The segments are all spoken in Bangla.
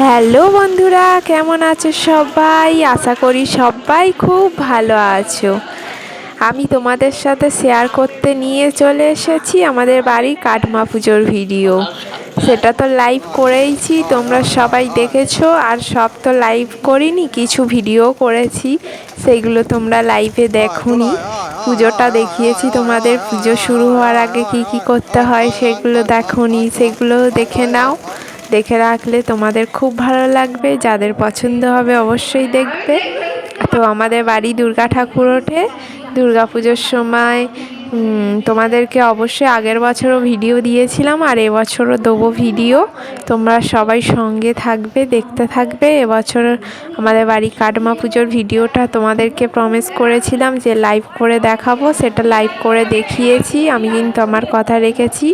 হ্যালো বন্ধুরা, কেমন আছো সবাই? আশা করি সবাই খুব ভালো আছো। আমি তোমাদের সাথে শেয়ার করতে নিয়ে চলে এসেছি আমাদের বাড়ির কাটমা পুজোর ভিডিও সেটা তো লাইভ করেইছি, তোমরা সবাই দেখেছ, আর সব তো লাইভ করিনি, কিছু ভিডিও করেছি, সেগুলো তোমরা লাইভে দেখোনি। পুজোটা দেখিয়েছি তোমাদের, পুজো শুরু হওয়ার আগে কি কি করতে হয় সেগুলো দেখোনি, সেগুলো দেখে নাও। দেখে রাখলে তোমাদের খুব ভালো লাগবে। যাদের পছন্দ হবে অবশ্যই দেখবে। তো আমাদের বাড়ি দুর্গা ঠাকুর ওঠে। দুর্গা পুজোর সময় তোমাদেরকে অবশ্যই আগের বছরও ভিডিও দিয়েছিলাম, আর এবছরও দেবো ভিডিও তোমরা সবাই সঙ্গে থাকবে, দেখতে থাকবে। এবছর আমাদের বাড়ি কাটমা পুজোর ভিডিওটা তোমাদেরকে প্রমিস করেছিলাম যে লাইভ করে দেখাবো। সেটা লাইভ করে দেখিয়েছি, আমি কিন্তু আমার কথা রেখেছি।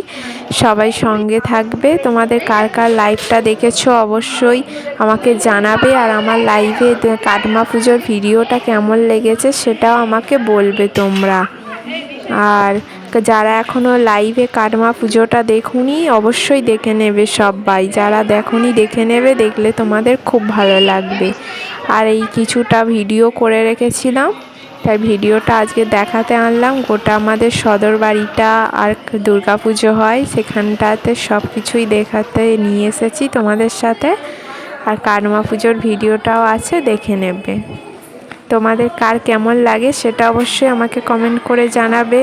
সবাই সঙ্গে থাকবে। তোমাদের কার কার লাইভটা দেখেছ অবশ্যই আমাকে জানাবে, আর আমার লাইভে কাটমা পুজোর ভিডিওটা কেমন লেগেছে সেটাও আমাকে বলবে তোমরা। আর যারা এখনও লাইভে কাটমা পুজোটা দেখুনি, অবশ্যই দেখে নেবে সবাই। যারা দেখুনি, দেখে নেবে, দেখলে তোমাদের খুব ভালো লাগবে। আর এই কিছুটা ভিডিও করে রেখেছিলাম। তাই ভিডিওটা আজকে দেখাতে আনলাম। গোটা আমাদের সদর বাড়িটা আর পুজো হয়, সেখানটাতে সব কিছুই দেখাতে নিয়ে এসেছি তোমাদের সাথে। আর কাটমা পুজোর ভিডিওটাও আছে, দেখে নেবে। তোমাদের কার কেমন লাগে সেটা অবশ্যই আমাকে কমেন্ট করে জানাবে।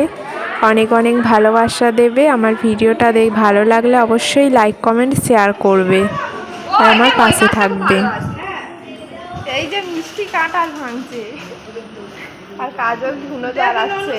অনেক অনেক ভালোবাসা দেবে। আমার ভিডিওটা দেখ ভালো লাগলে অবশ্যই লাইক কমেন্ট শেয়ার করবে। আর আমার পাশে থাকবে। এই যে মিষ্টি কাঁঠাল ভাঙছে। আর কাজল ধুনো জ্বালাচ্ছে।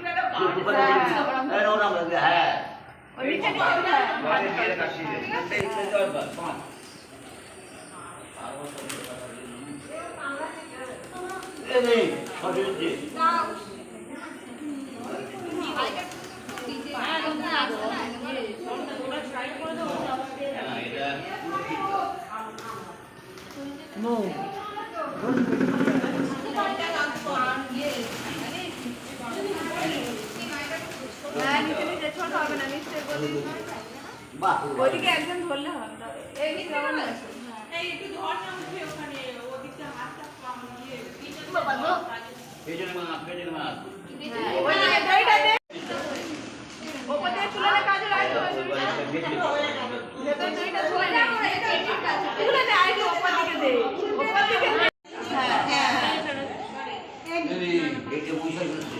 ওই ওইখানে সেই সেই জানালায় একটা ইয়ে আছে ফিরে গেছে পেটের মাঝখানে ওইদিকে একজন ধরলে হবে এই এই একটু ধর না উঠে ওখানে ওদিকটা হাতটা কম দিয়ে ওইদিকে দইটা দে ওপর তুলে কাজে হবে ভেতর দইটা তুলে দে। তুলে দে আইডি ওপর দিকে দে। ওপর দিকে হ্যাঁ হ্যাঁ হ্যাঁ। আজ এইদিকে কিছু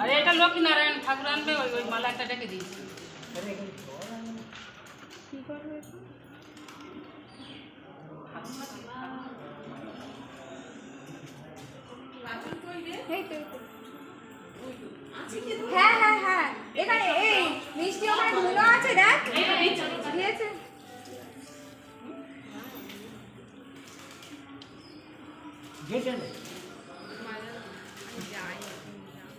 আরে এটা লক্ষ্মীনারায়ণ ঠাকুর আনবে ওই ওই মালা একটা ডেকে দিয়েছি হ্যাঁ হ্যাঁ হ্যাঁ। এখানে এই মিষ্টি ওখানে ধুনো আছে দেখ।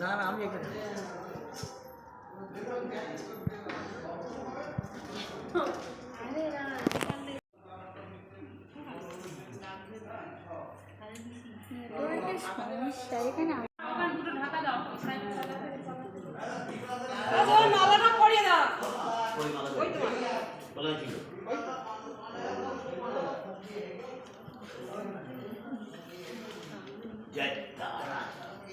না না আমি এখানে নেটওয়ার্কের সমস্যা এখানে আমার দুটো ঢাকা দাও সাইড মালাটা পরিয়ে দাও জয় দুর্গা আপনি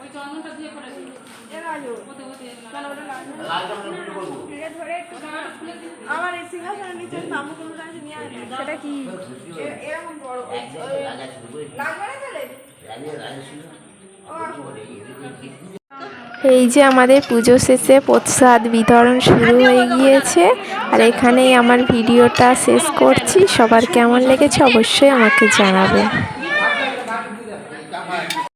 ওই চন্দনটা দিয়ে আমার সিংহাসনের নিচে নিয়ে সেটা কি? এরকম বড় লাগবে না তাহলে? এই যে আমাদের পুজো শেষে প্রসাদ বিতরণ শুরু হয়ে গিয়েছে। আর এখানেই আমার ভিডিওটা শেষ করছি। সবার কেমন লেগেছে অবশ্যই আমাকে জানাবে।